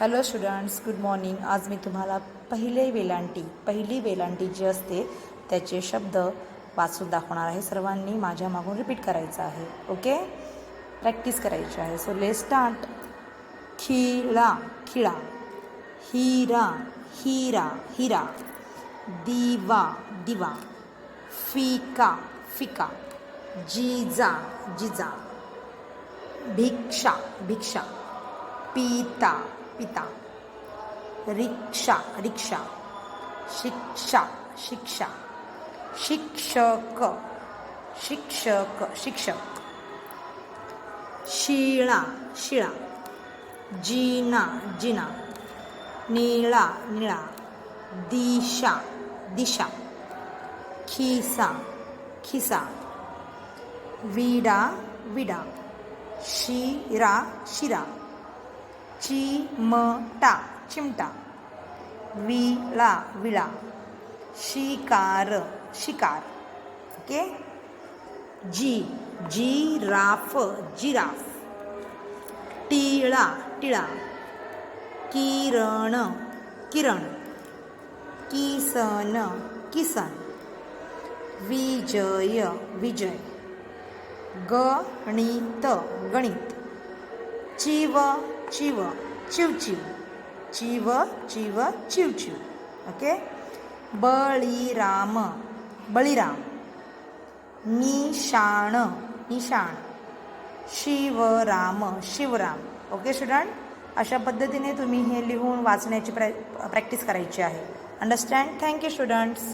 Hello students good morning आज मी तुम्हाला पहिले वेलांटी पहिली वेलांटी जी असते त्याचे शब्द वाचून दाखवणार आहे. सर्वांनी माझ्या मागून रिपीट करायचं आहे. ओके प्रॅक्टिस करायची आहे. सो ले स्टार्ट खिळा खिळा. हिरा हिरा हिरा. दिवा दिवा. फिका फिका. जिजा जिजा. भिक्षा भिक्षा. पिता पिता. रिक्षा रिक्षा. शिक्षा शिक्षा. शिक्षक शिक्षक शिक्षक. शिळा शिळा. जिना जिना. निळा निळा. दिशा दिशा. खिसा खिसा. विडा विडा. शिरा शिरा. चिमटा चिमटा. विळा विळा. शिकार शिकार. ओके? जी जिराफ जिराफ. टिळा टिळा. किरण किरण. किसन किसन. विजय विजय. गणित गणित. चिव चिव चिवचिव चिव चिव चिवचिव ओके बळीराम बळीराम. निशाण निशाण. शिवराम शिवराम. ओके स्टुडंट अशा पद्धतीने तुम्ही हे लिहून वाचण्याची प्रॅ प्रॅक्टिस करायची आहे. Understand thank you students